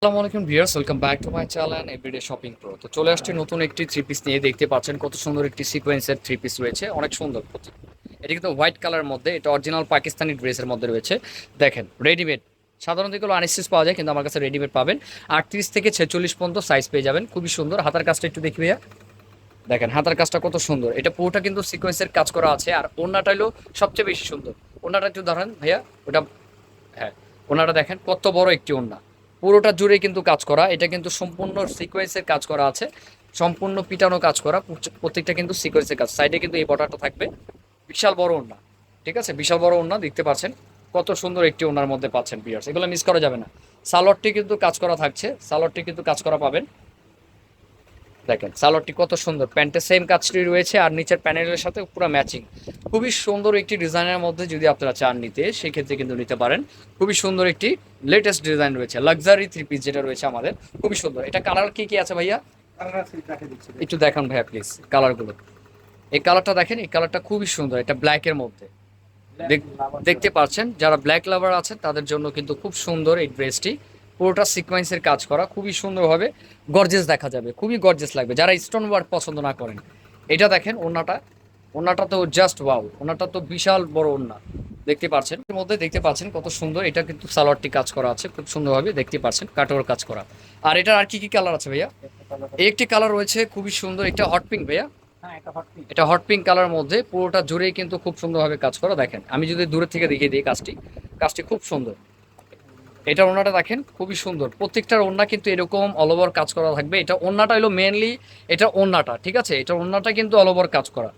আসসালামু আলাইকুম welcome back to my channel everyday shopping pro. তো চলে আসছে নতুন একটি থ্রি পিস নিয়ে, দেখতে পাচ্ছেন কত সুন্দর একটি সিকোয়েন্সের থ্রি পিস রয়েছে, অনেক সুন্দর। এটা কিন্তু হোয়াইট কালার মধ্যে, এটা অরিজিনাল পাকিস্তানি ড্রেসের মধ্যে রয়েছে। দেখেন রেডিমেড সাধারণত এগুলো আনস্টিচ পাওয়া যায়, কিন্তু আমার কাছে রেডিমেড পাবেন। আটত্রিশ থেকে ছেচল্লিশ পর্যন্ত সাইজ পেয়ে যাবেন। খুবই সুন্দর। হাতার কাজটা একটু দেখি ভাইয়া। দেখেন, হাতার কাজটা কত সুন্দর। এটা পুরোটা কিন্তু সিকোয়েন্সের কাজ করা আছে, আর ওনাটা হলো সবচেয়ে বেশি সুন্দর। ওনাটা একটু ধরেন ভাইয়া, ওটা হ্যাঁ ওনাটা দেখেন, কত বড় একটি ওনা পুরোটা জুড়ে কিন্তু কাজ করা, এটা কিন্তু সম্পূর্ণ সিকোয়েন্সের কাজ করা আছে, সম্পূর্ণ পিটানো কাজ করা প্রত্যেকটা কিন্তু সিকোয়েন্সের কাজ সাইডে কিন্তু এই বর্ডারটা থাকবে, বিশাল বড় ওনা ঠিক আছে? বিশাল বড় ওনা দেখতে পাচ্ছেন, কত সুন্দর একটি ওনার মধ্যে পাচ্ছেন বিয়ার্স এগুলো মিস করা যাবে না। সালোয়ারটি কিন্তু কাজ করা থাকছে, সালোয়ারটি কিন্তু কাজ করা পাবেন। দেখেন, সালোয়ারটি কত সুন্দর, প্যান্টের সেম কাজটি রয়েছে আর নিচের প্যানেলের সাথে পুরো ম্যাচিং খুবই সুন্দর একটি ডিজাইনের মধ্যে যদি আপনারা চান নিতে, সেক্ষেত্রে কিন্তু নিতে পারেন। খুবই সুন্দর একটি লেটেস্ট ডিজাইন রয়েছে লাক্সারি থ্রি পিস যেটা রয়েছে আমাদের, খুবই সুন্দর। এটা কালার কি কি আছে ভাইয়া? একটু দেখান ভাইয়া প্লিজ কালারগুলো এই কালারটা দেখেন, এই কালারটা খুবই সুন্দর, এটা ব্ল্যাকের মধ্যে। দেখ- দেখতে পাচ্ছেন, যারা ব্ল্যাক লাভার আছে তাদের জন্য কিন্তু খুব সুন্দর এই ড্রেসটি পুরোটা সিকোয়েন্সের কাজ করা খুবই সুন্দরভাবে গর্জেস দেখা যাবে খুবই গর্জেস লাগবে। যারা স্টোন ওয়ার্ক পছন্দ না করেন এটা দেখেন ওনাটা ওনাটা তো জাস্ট ওয়াও ওনাটা তো বিশাল বড় ওনা দেখতে পাচ্ছেন? এর মধ্যে দেখতে পাচ্ছেন কত সুন্দর এটা কিন্তু সালোয়ারটি কাজ করা আছে খুব সুন্দরভাবে দেখতে পাচ্ছেন কাটোয়ার কাজ করা। আর এটার আর কি কি কালার আছে ভাইয়া? এই একটি কালার রয়েছে খুবই সুন্দর এটা হট পিঙ্ক ভাইয়া। এটা হট পিঙ্ক কালার মধ্যে পুরোটা জুড়েই কিন্তু খুব সুন্দরভাবে কাজ করা দেখেন। আমি যদি দূরে থেকে দেখিয়ে দিই কাজটি কাজটি খুব সুন্দর। এটা ওনাটা দেখেন, খুবই সুন্দর। প্রত্যেকটার ওন্না কিন্তু এরকম অল ওভার কাজ করা থাকবে। এটা ওন্নাটা হলো মেনলি এটা ওন্নাটা ঠিক আছে? এটা ওন্নাটা কিন্তু অল ওভার কাজ করা।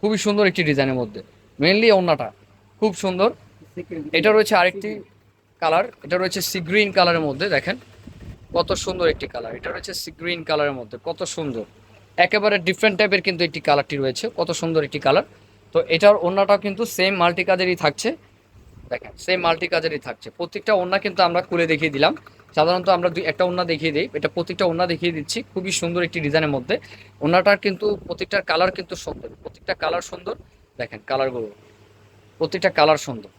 খুবই সুন্দর একটি ডিজাইনের মধ্যে। মেনলি ওন্নাটা খুব সুন্দর। এটা রয়েছে আরেকটি কালার। এটা রয়েছে সি গ্রিন কালারের মধ্যে, দেখেন। কত সুন্দর একটি কালার। এটা রয়েছে সি গ্রিন কালারের মধ্যে। কত সুন্দর। একেবারে ডিফারেন্ট টাইপের কিন্তু একটি কালারটি রয়েছে। কত সুন্দর একটি কালার। তো এটার ওন্নাটাও কিন্তু সেম মাল্টি কাজেরই থাকছে। দেখেন সেম মাল্টি কাজেরই থাকছে। প্রত্যেকটা ওন্না কিন্তু আমরা খুলে দেখিয়ে দিলাম। সাধারণত আমরা দুই, একটা ওন্না দেখিয়ে দিই। এটা প্রত্যেকটা ওন্না দেখিয়ে দিচ্ছি। খুবই সুন্দর একটি ডিজাইনের মধ্যে। ওন্নাটার কিন্তু প্রত্যেকটার কালার কিন্তু সুন্দর। প্রত্যেকটা কালার সুন্দর। দেখেন, কালারগুলো। প্রত্যেকটা কালার সুন্দর।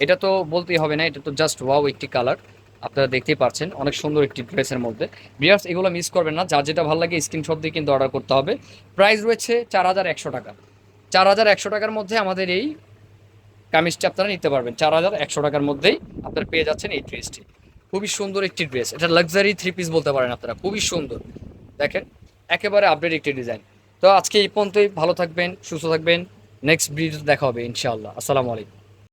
এটা তো বলতেই হবে না, এটা তো জাস্ট ওয়াও একটি কালার। আপনারা দেখতেই পাচ্ছেন অনেক সুন্দর একটি ড্রেসের মধ্যে। বিয়ার্স, এগুলো মিস করবেন না। যার যেটা ভালো লাগে স্ক্রিনশট দিয়ে কিন্তু অর্ডার করতে হবে। প্রাইস রয়েছে চার হাজার একশো টাকা। চার হাজার একশো টাকার মধ্যে আমাদের এই কামিজটি আপনারা নিতে পারবেন। চার হাজার একশো টাকার মধ্যেই আপনারা পেয়ে যাচ্ছেন এই ড্রেসটি। খুবই সুন্দর একটি ড্রেস। এটা লাক্সারি থ্রি পিস বলতে পারেন আপনারা। খুবই সুন্দর। দেখেন, একেবারে আপডেট একটি ডিজাইন তো আজকে এই পর্যন্তই। ভালো থাকবেন, সুস্থ থাকবেন। নেক্সট ভিডিওতে দেখা হবে, ইনশাআল্লাহ। আসসালামু আলাইকুম।